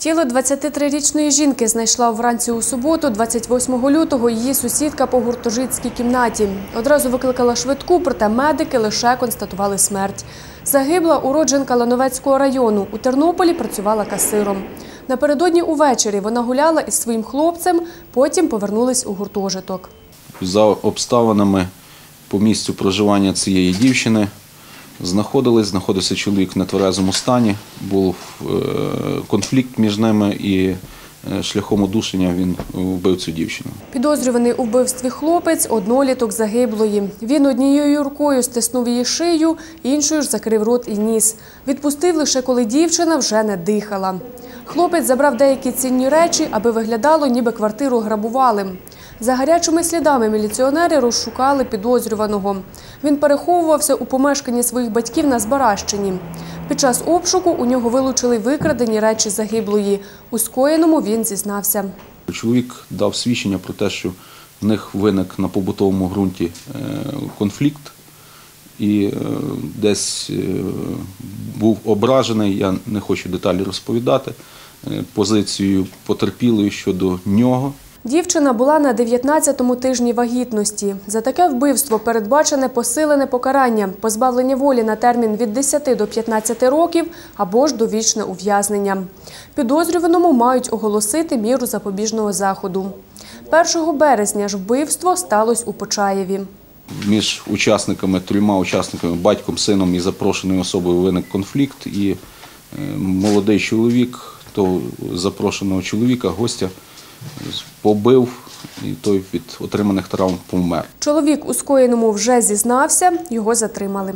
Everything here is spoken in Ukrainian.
Тіло 23-річної жінки знайшла вранці у суботу, 28 лютого, її сусідка по гуртожитській кімнаті. Одразу викликала швидку, проте медики лише констатували смерть. Загибла уродженка Лановецького району. У Тернополі працювала касиром. Напередодні увечері вона гуляла із своїм хлопцем, потім повернулись у гуртожиток. За обставинами по місцю проживання цієї дівчини знаходились, знаходився чоловік в нетверезому стані, був е, конфлікт між ними і е, шляхом удушення він вбив цю дівчину. Підозрюваний у вбивстві хлопець – одноліток загиблої. Він однією рукою стиснув її шию, іншою ж закрив рот і ніс. Відпустив лише, коли дівчина вже не дихала. Хлопець забрав деякі цінні речі, аби виглядало, ніби квартиру грабували. За гарячими слідами міліціонери розшукали підозрюваного. Він переховувався у помешканні своїх батьків на Збаращині. Під час обшуку у нього вилучили викрадені речі загиблої. У скоєному він зізнався. Чоловік дав свідчення про те, що в них виник на побутовому ґрунті е, конфлікт і е, десь е, був ображений, я не хочу деталі розповідати, позицією потерпілої щодо нього. Дівчина була на 19-му тижні вагітності. За таке вбивство передбачене посилене покарання – позбавлення волі на термін від 10 до 15 років або ж довічне ув'язнення. Підозрюваному мають оголосити міру запобіжного заходу. 1 березня ж вбивство сталося у Почаєві. Між учасниками, трьома учасниками, батьком, сином і запрошеною особою виник конфлікт, і е, молодий чоловік, то запрошеного чоловіка, гостя, побив, і той від отриманих травм помер. Чоловік у скоєному вже зізнався, його затримали.